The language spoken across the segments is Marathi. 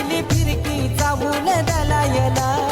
दिली फिरकी जाऊन दलायला.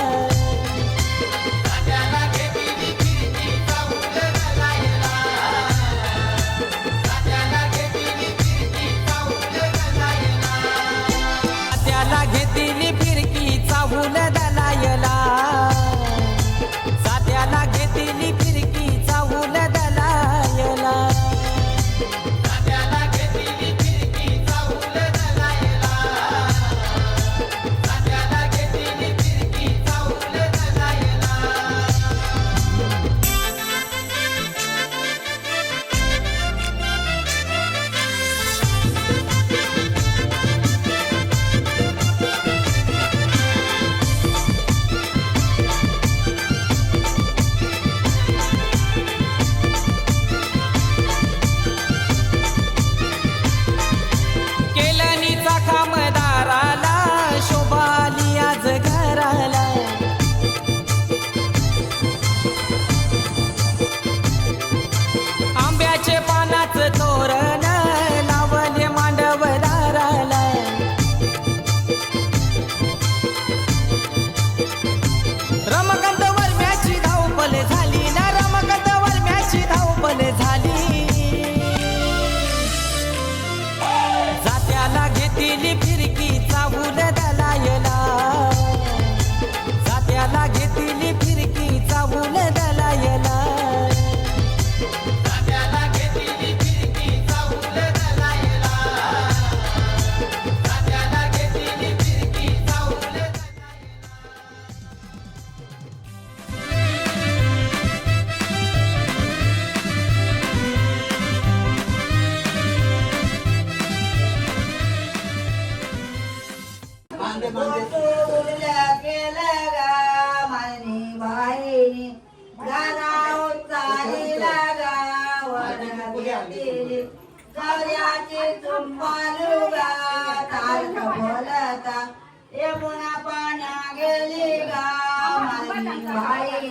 यमुना पाना गेली गाव मालनी भाई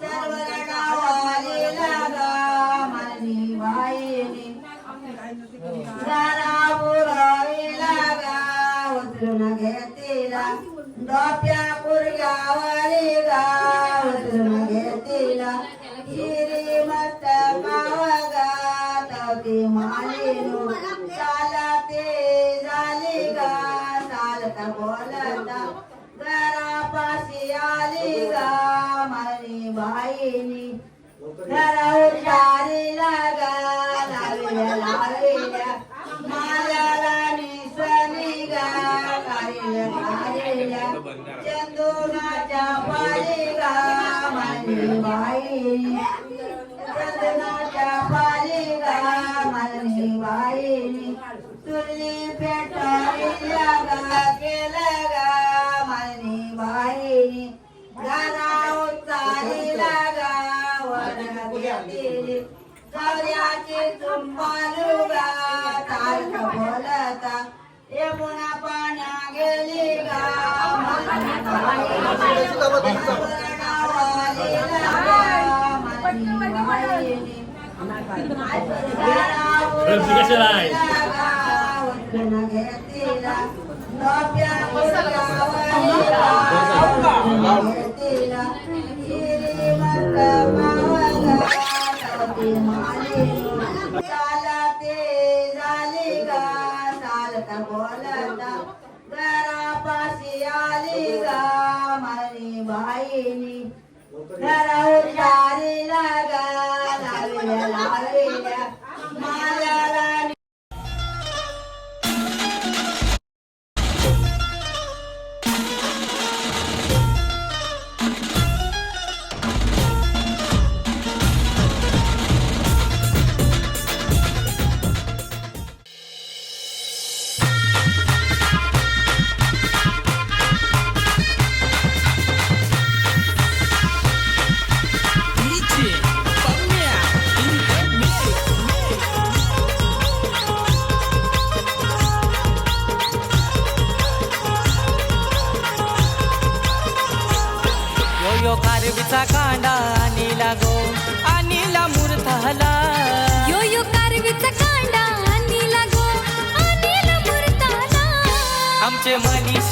सर्व लढावालेला गाव मालनी भाईनी सारा पुरावेला गाव उतरून घेतीला डोप्या पुरगावाली गाव रामाने बाईने ठराव शारीला गा लावल्या कशाला Para usar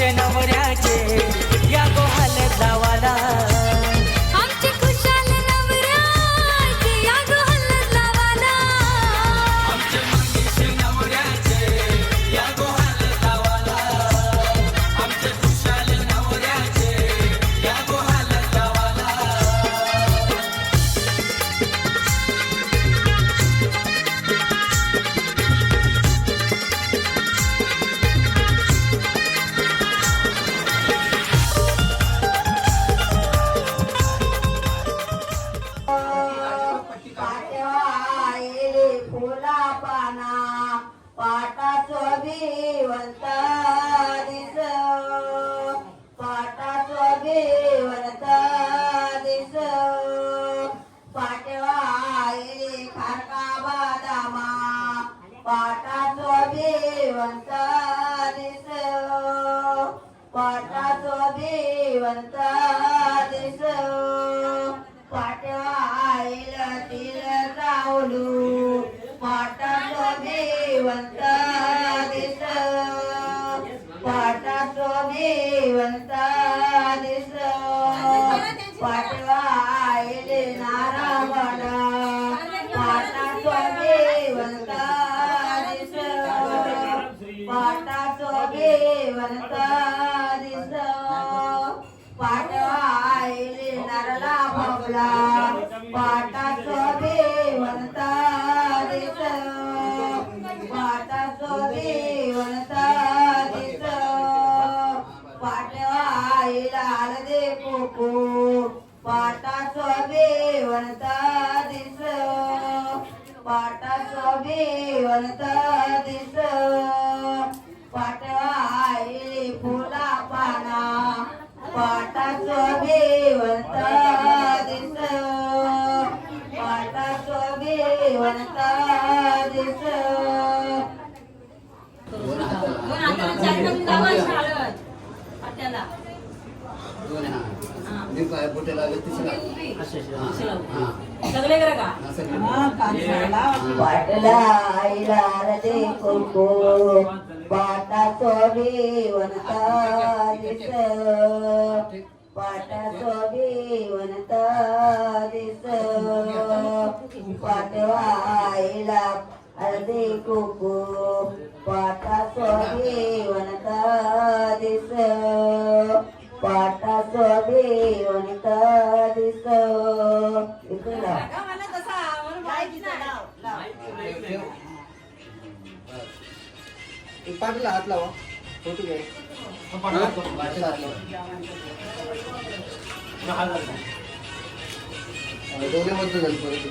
છે નવર્યા છે. कुकू पाटा शोभिवंत दिस पाटा शोभिवंत दिस पाठवाईल फुला पाना पाटा शोभिवंत दिस पाटा शोभिवंत दिस मी पाय बोटे लागले तिसरा सगळे करा का? पाटला आईला दे कुकू. पाटा शोभिवंत दिस पाटा शोभिवंत दिस पाटवाईला हळदी कुकू. पाटा शोभिवंत दिस पाटा शोभिवंत दिस इकडे लाव. पाठला हात लावा. फोटो घे. पाठला हात लावा. दोघे मधून झालं परत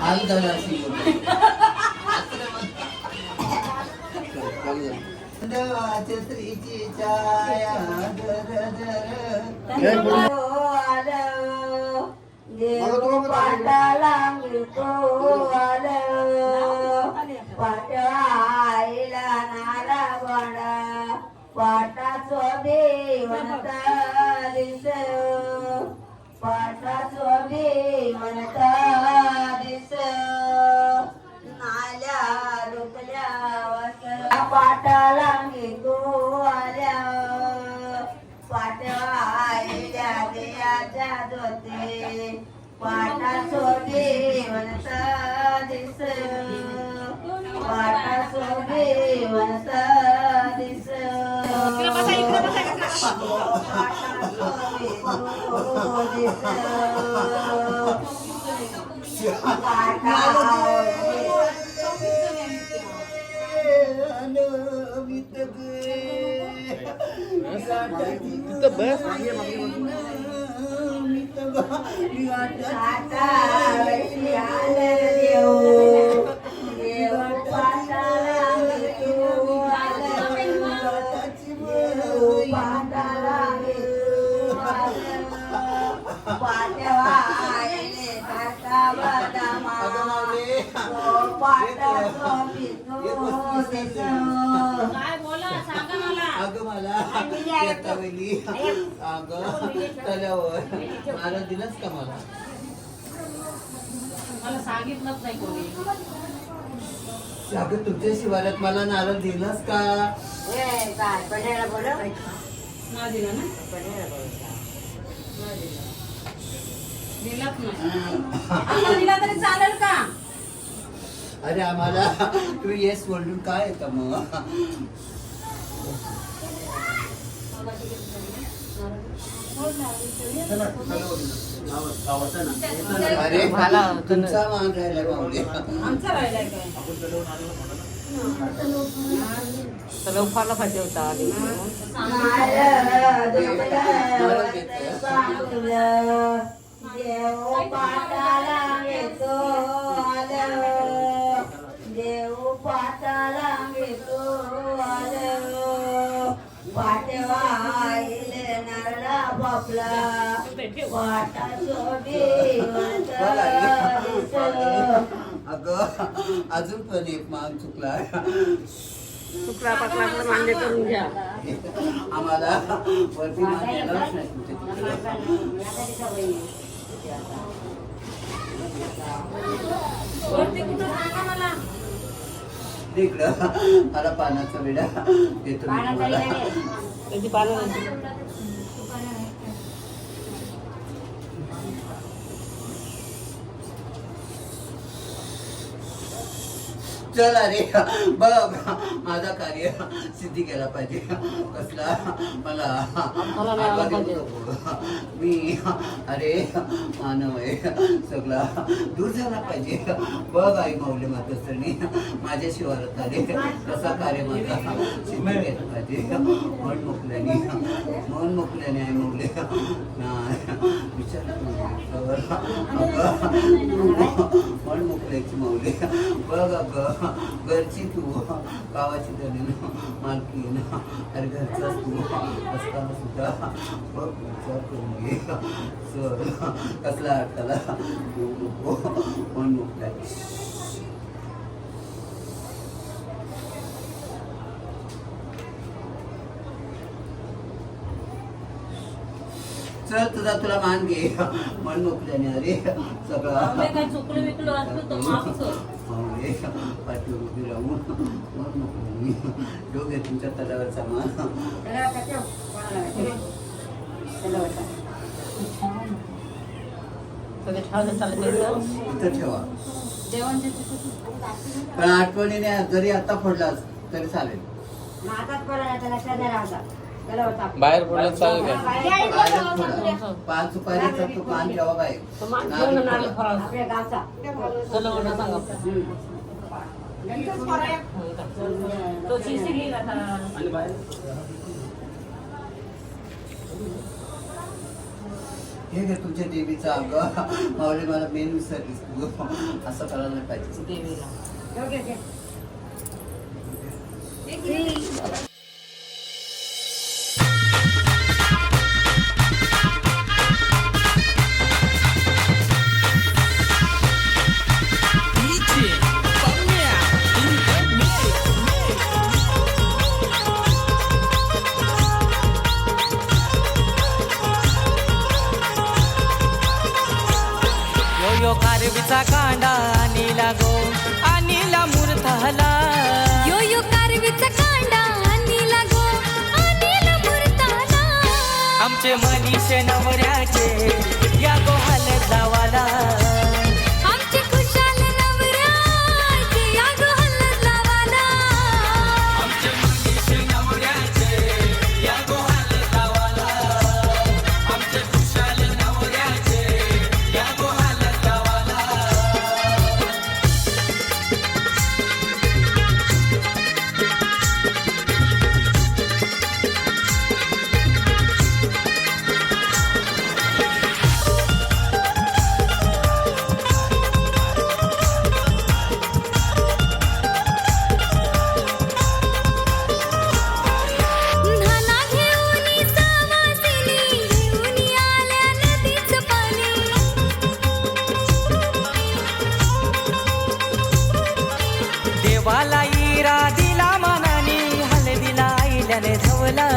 हाल झाला अशी देवाच्या छाया दर दर वाडा पाटाचो देवता दिस पाटाचो देवता दिस नाल्या रुपल्या पाटाला सोबे वनत दिस पाटा सोबे वनत दिस मला दिलंच का मला? मला सांगितलंच नाही कोणी. अगं तुमच्या शिवारात मला नारळ दिलंस का? ए काय पडेला बोलव? ना दिला ना? दिलाच नाही. दिला तरी चालेल का? अरे आम्हाला तुम्ही येस बोलून काय येतं मग? अरे तुमचा मान राहिला पाहुणे आमचा राहिलाय काय? पाहिजे होता आधी. देव पाटाला घेतो आलं देव पाटाला घेतो आलं पाठवाईल नरला बापला सोबी अगं अजून पण एक मान चुकला. शुक्रा पाटला मान्य करून घ्या. आम्हाला वरती मान येणारच नाही तुमच्या मला तिकडं मला पानाचा विडा देतो मी तुम्हाला. चल अरे बघ माझा कार्य सिद्धी केला पाहिजे. कसला? मला आला पाहिजे. मी अरे मानव आहे सगळा दूर झाला पाहिजे. बघ आई माऊली मातोश्रेणी माझ्या शिवारात आले कसा कार्य माझा? सिद्धी केला. पाहिजे मन मोकल्याने मन मोकल्याने आहे मोकले नाही विचार मन मोकल्याची माऊली. बघ अगं घरची तू गावाची धनी मालकीन अरे घरचाच तू असताना सुद्धा बघ विचार करून घे. सर कसला अडथळा. येऊ नको मन मोकल्या चल तुझा तुला मान घे. मन मोकल्याने अरे सगळा. चुकलं विकलं पाठीवर उभी राहून. मन मोकल्याने योग्य तुमच्या तलावरचा मान. इथं ठेवा. पण आठवणीने जरी आता फोडलास तरी चालेल. बाहेर पडलं चालेल का. पाच सुपारीचा. हे. घे तुमच्या देवीचा अंग. माऊली मला मेन विसरलीस तू. असं करायला नाही पाहिजे. देवीला. रे धवला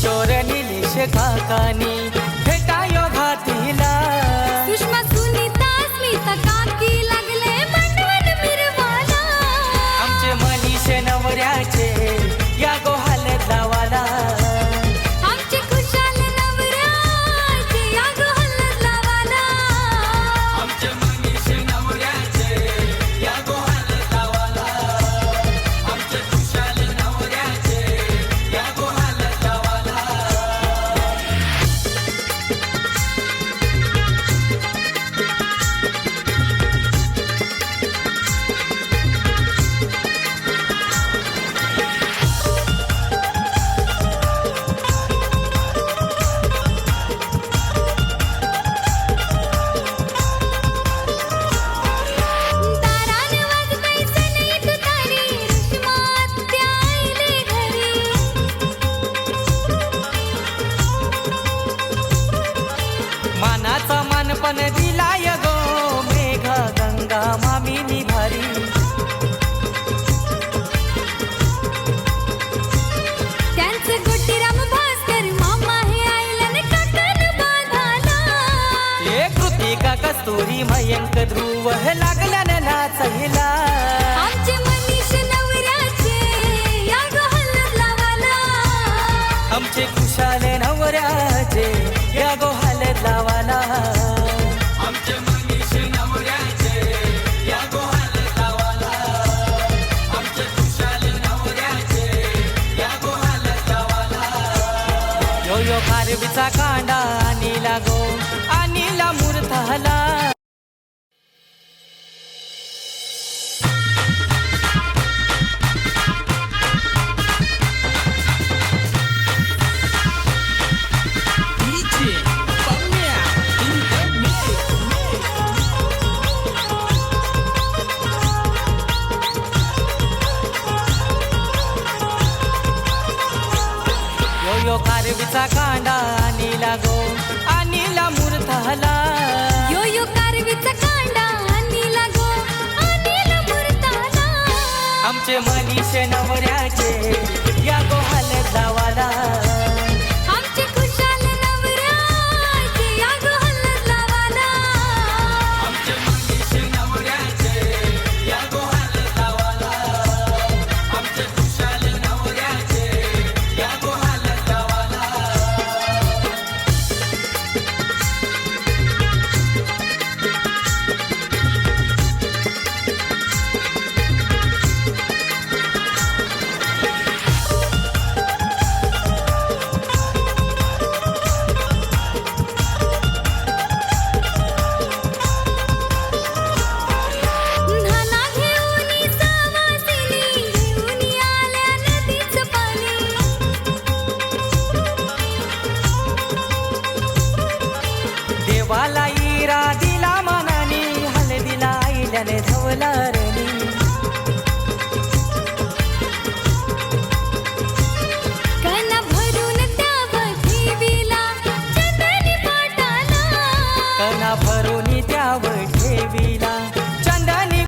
কিশোর নীলিশ কাকানি। आपण दिलाय गो मेघ गंगा मामिनी भारी. त्यांचं राम भास्कर मामा हे आईला कस्तुरी मयंक ध्रुव हे खारवीचा कांदा आणिला गो आणिला मूर्त हला. त्याचा कांडा अनिला गो अनिला मूर्ताला यो यो कारवीचा कांदा अनिला गो अनिला आमचे मनीष नवऱ्या